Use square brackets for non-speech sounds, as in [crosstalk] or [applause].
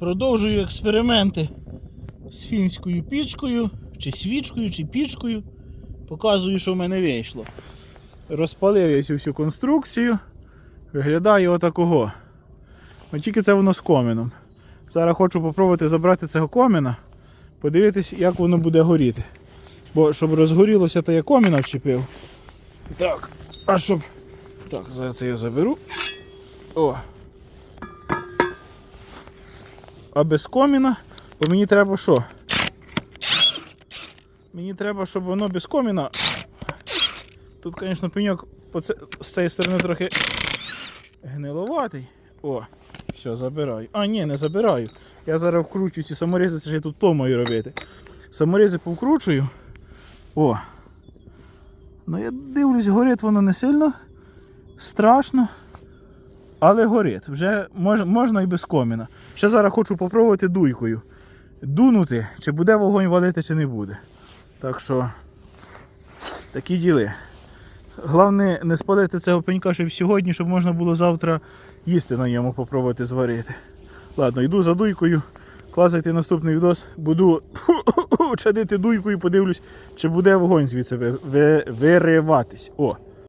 Продовжую експерименти з фінською пічкою, чи свічкою, чи пічкою. Показую, що в мене вийшло. Розпалив я цю всю конструкцію. Виглядає отакого. Ну тільки це воно з коміном. Зараз хочу попробувати забрати цього коміна, подивитись, як воно буде горіти. Бо щоб розгорілося, то я коміна вчепив. Так, а щоб. Так, зараз це я заберу. О. А без коміна, бо мені треба що? Мені треба, щоб воно без коміна. Тут, звісно, пеньок по це, з цієї сторони трохи гниловатий. О, все, забираю. А, ні, не забираю. Я зараз вкручую ці саморізи, це ж я тут то маю робити. Саморізи повкручую. О. Ну я дивлюсь, горить воно не сильно страшно. Але горить. Вже мож, можна і без коміна. Ще зараз хочу попробувати дуйкою. Дунути, чи буде вогонь валити, чи не буде. Так що такі діли. Головне не спалити цього пенька, щоб сьогодні, щоб можна було завтра їсти на ньому, попробувати зварити. Ладно, йду за дуйкою. Класити наступний відос. Буду [coughs] чадити дуйкою, подивлюсь, чи буде вогонь звідси ви- ви- вириватись. О!